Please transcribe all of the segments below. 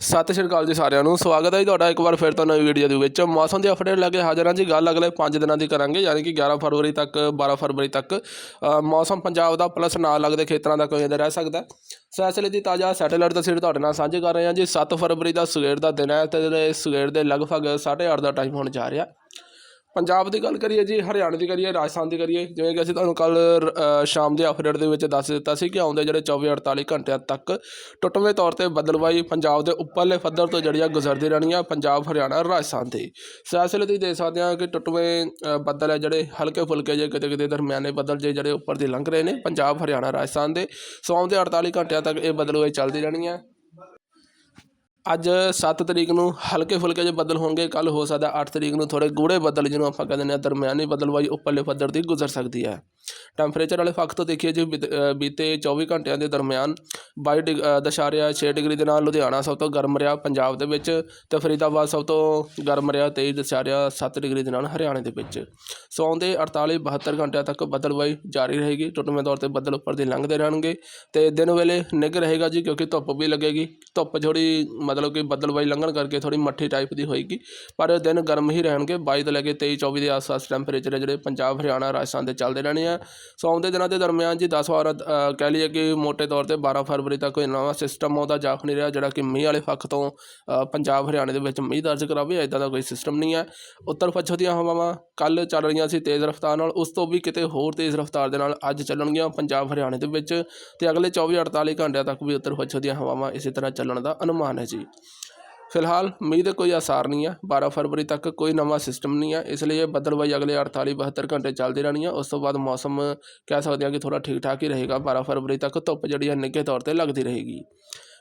ਸਤਿ ਸ਼੍ਰੀ ਅਕਾਲ ਜੀ ਸਾਰਿਆਂ ਨੂੰ। ਸਵਾਗਤ ਹੈ ਜੀ ਤੁਹਾਡਾ ਇੱਕ ਵਾਰ ਫਿਰ ਤੋਂ ਨਵੀਂ ਵੀਡੀਓ ਦੇ ਵਿੱਚ। ਮੌਸਮ ਦੀ ਅਪਡੇਟ ਲੈ ਕੇ ਹਾਜ਼ਰ ਹਾਂ ਜੀ। ਗੱਲ ਅਗਲੇ 5 ਦਿਨਾਂ ਦੀ ਕਰਾਂਗੇ, ਯਾਨੀ ਕਿ 11 ਫਰਵਰੀ ਤੱਕ 12 ਫਰਵਰੀ ਤੱਕ। ਮੌਸਮ ਪੰਜਾਬ ਦਾ ਪਲੱਸ ਨਾਲ ਲੱਗਦੇ ਖੇਤਰਾਂ ਦਾ ਕੋਈ ਰਹਿ ਸਕਦਾ ਸੋ ਇਸ ਲਈ ਦੀ ਤਾਜ਼ਾ ਸੈਟੇਲਾਈਟ ਤਸਵੀਰ ਤੁਹਾਡੇ ਨਾਲ ਸਾਂਝੀ ਕਰ ਰਹੇ ਹਾਂ ਜੀ। 7 ਫਰਵਰੀ ਦਾ ਸਵੇਰ ਦਾ ਦਿਨ ਹੈ ਤੇ ਸਵੇਰ ਦੇ ਲਗਭਗ 8:30 ਦਾ ਟਾਈਮ ਹੋਣ ਜਾ ਰਿਹਾ। ਪੰਜਾਬ ਦੀ ਗੱਲ ਕਰੀਏ ਜੀ, ਹਰਿਆਣਾ ਦੀ ਕਰੀਏ, ਰਾਜਸਥਾਨ ਦੀ ਕਰੀਏ, ਜਿਵੇਂ ਕਿ ਅਸੀਂ ਤੁਹਾਨੂੰ ਕੱਲ ਸ਼ਾਮ ਦੇ ਅਪਡੇਟ ਦੇ ਵਿੱਚ ਦੱਸ ਦਿੱਤਾ ਸੀ ਕਿ ਆਉਂਦੇ ਜਿਹੜੇ 24 48 ਘੰਟਿਆਂ ਤੱਕ ਟੁੱਟਵੇਂ ਤੌਰ ਤੇ ਬਦਲਵਾਈ ਪੰਜਾਬ ਦੇ ਉੱਪਰਲੇ ਪੱਧਰ ਤੋਂ ਜਿਹੜੀਆਂ ਗੁਜ਼ਰਦੀ ਰਹਿਣੀਆਂ ਪੰਜਾਬ, ਹਰਿਆਣਾ, ਰਾਜਸਥਾਨ ਤੇ ਸੋ ਤੁਸੀਂ ਦੇਖ ਸਕਦੇ ਹਾਂ ਕਿ ਟੁੱਟਵੇਂ ਬੱਦਲ ਹੈ ਜਿਹੜੇ ਹਲਕੇ ਫੁਲਕੇ ਜੇ ਕਿਤੇ ਕਿਤੇ ਦਰਮਿਆਨੇ ਬੱਦਲ ਜੇ ਜਿਹੜੇ ਉੱਪਰ ਦੇ ਲੰਘ ਰਹੇ ਨੇ, ਪੰਜਾਬ, ਹਰਿਆਣਾ, ਰਾਜਸਥਾਨ ਦੇ। ਸੋ ਆਉਂਦੇ 48 ਘੰਟਿਆਂ ਤੱਕ ਇਹ ਬਦਲਵਾਈ ਚੱਲਦੀ ਰਹਿਣੀ ਹੈ। ਅੱਜ 7 ਤਰੀਕ ਨੂੰ ਹਲਕੇ ਫੁਲਕੇ ਜਿਹੇ ਬੱਦਲ ਹੋਣਗੇ ਕੱਲ ਹੋ ਸਕਦਾ 8 ਤਰੀਕ ਨੂੰ ਥੋੜੇ ਗੂੜੇ ਬੱਦਲ ਜਿਹਨੂੰ ਆਪਾਂ ਕਹਿੰਦੇ ਨੇ ਦਰਮਿਆਨੀ ਬੱਦਲਵਾਈ ਉੱਪਰਲੇ ਪੱਧਰ ਦੀ ਗੁਜ਼ਰ ਸਕਦੀ ਹੈ। ਟੈਂਪਰੇਚਰ ਵਾਲੇ ਫੱਕ ਤੋਂ ਦੇਖੀਏ ਜੀ ਬੀਤ- ਬੀਤੇ 24 ਘੰਟਿਆਂ ਦੇ ਦਰਮਿਆਨ 22 ਡਿਗ- ਅ, ਦਸ਼ਾਰਿਆ 6 ਡਿਗਰੀ ਦੇ ਨਾਲ ਲੁਧਿਆਣਾ ਸਭ ਤੋਂ ਗਰਮ ਰਿਹਾ ਪੰਜਾਬ ਦੇ ਵਿੱਚ ਤੇ ਫਰੀਦਾਬਾਦ ਸਭ ਤੋਂ ਗਰਮ ਰਿਹਾ 23 ਦਸ਼ਾਰਿਆ 7 ਡਿਗਰੀ ਦੇ ਨਾਲ ਹਰਿਆਣੇ ਦੇ ਵਿੱਚ। ਸੋ ਆਉਂਦੇ 48 72 ਘੰਟਿਆਂ ਤੱਕ ਬਦਲਵਾਈ ਜਾਰੀ ਰਹੇਗੀ ਟੁੱਟਵੇਂ ਤੌਰ ਤੇ ਬੱਦਲ ਉੱਪਰ ਦੀ ਲੰਘਦੇ ਰਹਿਣਗੇ ਤੇ ਦਿਨ ਵੇਲੇ ਨਿੱਘ ਰਹੇਗਾ ਜੀ ਕਿਉਂਕਿ ਧੁੱਪ ਵੀ ਲੱਗੇਗੀ ਧੁੱਪ ਥੋੜੀ ਮਤਲਬ ਕਿ ਬਦਲਵਾਈ ਲੰਘਣ ਕਰਕੇ ਥੋੜੀ ਮੱਠੀ ਟਾਈਪ ਦੀ ਹੋਏਗੀ ਪਰ ਦਿਨ ਗਰਮ ਹੀ ਰਹਿਣਗੇ 22 ਤੋਂ ਲੈ ਕੇ 23 24 ਦੇ ਆਸ-ਪਾਸ ਟੈਂਪਰੇਚਰ ਹੈ ਜਿਹੜੇ ਪੰਜਾਬ ਹਰਿਆਣਾ ਰਾਜਸਥਾਨ ਦੇ ਚੱਲਦੇ ਰਹਿਣੇ ਆ। ਸੋ ਆਉਂਦੇ ਦਿਨਾਂ ਦੇ ਦਰਮਿਆਨ ਜੀ 10 ਵਾਰ ਅ, ਕਹਿ ਲਈਏ ਕਿ ਮੋٹے ਤੌਰ ਤੇ 12 ਫਰਵਰੀ ਤੱਕ ਕੋਈ ਨਵਾਂ ਸਿਸਟਮ ਆਉਂਦਾ ਜਾਖ ਨਹੀਂ ਰਿਹਾ ਜਿਹੜਾ ਕਿ ਮੀਂਹ ਵਾਲੇ ਪੱਖ ਤੋਂ ਅ, ਪੰਜਾਬ ਹਰਿਆਣੇ ਦੇ ਵਿੱਚ ਮੀਂਹ ਦਰਜ ਕਰਾਵੇ ਐਦਾਂ ਦਾ ਕੋਈ ਸਿਸਟਮ ਨਹੀਂ ਹੈ। ਉੱਤਰ ਪੱਛਮ ਦੀਆਂ ਹਵਾਵਾਂ ਕੱਲ ਚੱਲ ਰਹੀਆਂ ਸੀ ਤੇਜ਼ ਰਫ਼ਤਾਰ ਨਾਲ ਉਸ ਤੋਂ ਵੀ ਕਿਤੇ ਹੋਰ ਤੇਜ਼ ਰਫ਼ਤਾਰ ਦੇ ਨਾਲ ਅੱਜ ਚੱਲਣਗੀਆਂ ਪੰਜਾਬ ਹਰਿਆਣੇ ਦੇ ਵਿੱਚ ਤੇ ਅਗਲੇ 24 48 ਘੰਟਿਆਂ ਤੱਕ ਵੀ ਉੱਤਰ ਪੱਛਮ ਦੀਆਂ ਹਵਾਵਾਂ ਇਸੇ ਤਰ੍ਹਾਂ ਚੱਲਣ ਦਾ ਅਨੁਮਾਨ ਹੈ ਜੀ। ਫਿਲਹਾਲ ਮੀਂਹ ਦੇ ਕੋਈ ਆਸਾਰ ਨਹੀਂ ਹੈ 12 ਫਰਵਰੀ ਤੱਕ ਕੋਈ ਨਵਾਂ ਸਿਸਟਮ ਨਹੀਂ ਹੈ ਇਸ ਲਈ ਇਹ ਬਦਲਵਾਈ ਅਗਲੇ 48 72 ਘੰਟੇ ਚੱਲਦੀ ਰਹਿਣੀ ਹੈ ਉਸ ਤੋਂ ਬਾਅਦ ਮੌਸਮ ਕਹਿ ਸਕਦੇ ਹਾਂ ਕਿ ਥੋੜਾ ਠੀਕ ਠਾਕ ਹੀ ਰਹੇਗਾ। 12 ਫਰਵਰੀ ਤੱਕ ਧੁੱਪ ਜਿਹੜੀ ਹੈ ਨਿੱਘੇ ਤੌਰ ਤੇ ਲੱਗਦੀ ਰਹੇਗੀ।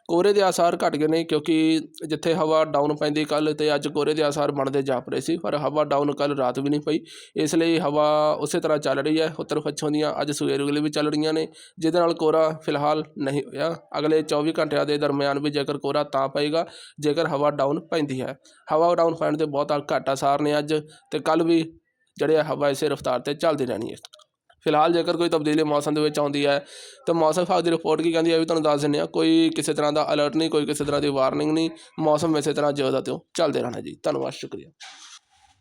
ਕੋਰੇ ਦੇ ਆਸਾਰ ਘਟ ਗਏ ਨੇ ਕਿਉਂਕਿ ਜਿੱਥੇ ਹਵਾ ਡਾਊਨ ਪੈਂਦੀ ਕੱਲ ਤੇ ਅੱਜ ਕੋਰੇ ਦੇ ਆਸਾਰ ਬਣਦੇ ਜਾਪ ਰਹੇ ਸੀ, ਪਰ ਹਵਾ ਡਾਊਨ ਕੱਲ ਰਾਤ ਵੀ ਨਹੀਂ ਪਈ। ਇਸ ਲਈ ਹਵਾ ਉਸੇ ਤਰ੍ਹਾਂ ਚੱਲ ਰਹੀ ਹੈ, ਉੱਤਰ ਪੱਛਮ ਦੀਆਂ ਅੱਜ ਸਵੇਰ ਵੇਲੇ ਵੀ ਚੱਲ ਰਹੀਆਂ ਨੇ, ਜਿਹਦੇ ਨਾਲ ਕੋਰਾ ਫਿਲਹਾਲ ਨਹੀਂ ਹੋਇਆ। ਅਗਲੇ 24 ਘੰਟਿਆਂ ਦੇ ਦਰਮਿਆਨ ਵੀ ਜੇਕਰ ਕੋਰਾ ਤਾਂ ਪਏਗਾ, ਜੇਕਰ ਹਵਾ ਡਾਊਨ ਪੈਂਦੀ ਹੈ। ਹਵਾ ਡਾਊਨ ਪੈਣ ਦੇ ਬਹੁਤ ਘੱਟ ਆਸਾਰ ਨੇ ਅੱਜ, ਤੇ ਕੱਲ ਵੀ ਜਿਹੜੇ ਆ ਹਵਾ ਇਸੇ ਰਫ਼ਤਾਰ ਤੇ ਚੱਲਦੀ ਰਹਿਣੀ ਹੈ। ਫਿਲਹਾਲ ਜੇਕਰ ਕੋਈ ਤਬਦੀਲੀ ਮੌਸਮ ਦੇ ਵਿੱਚ ਆਉਂਦੀ ਹੈ, ਤਾਂ ਮੌਸਮ ਵਿਭਾਗ ਦੀ ਰਿਪੋਰਟ ਕੀ ਕਹਿੰਦੀ ਹੈ ਵੀ ਤੁਹਾਨੂੰ ਦੱਸ ਦਿੰਦੇ ਹਾਂ, ਕੋਈ ਕਿਸੇ ਤਰ੍ਹਾਂ ਦਾ ਅਲਰਟ ਨਹੀਂ, ਕੋਈ ਕਿਸੇ ਤਰ੍ਹਾਂ ਦੀ ਵਾਰਨਿੰਗ ਨਹੀਂ, ਮੌਸਮ ਇਸੇ ਤਰ੍ਹਾਂ ਜਿਉਂ ਦਾ ਤਿਉਂ ਚੱਲਦੇ ਰਹਿਣਾ ਜੀ। ਧੰਨਵਾਦ, ਸ਼ੁਕਰੀਆ।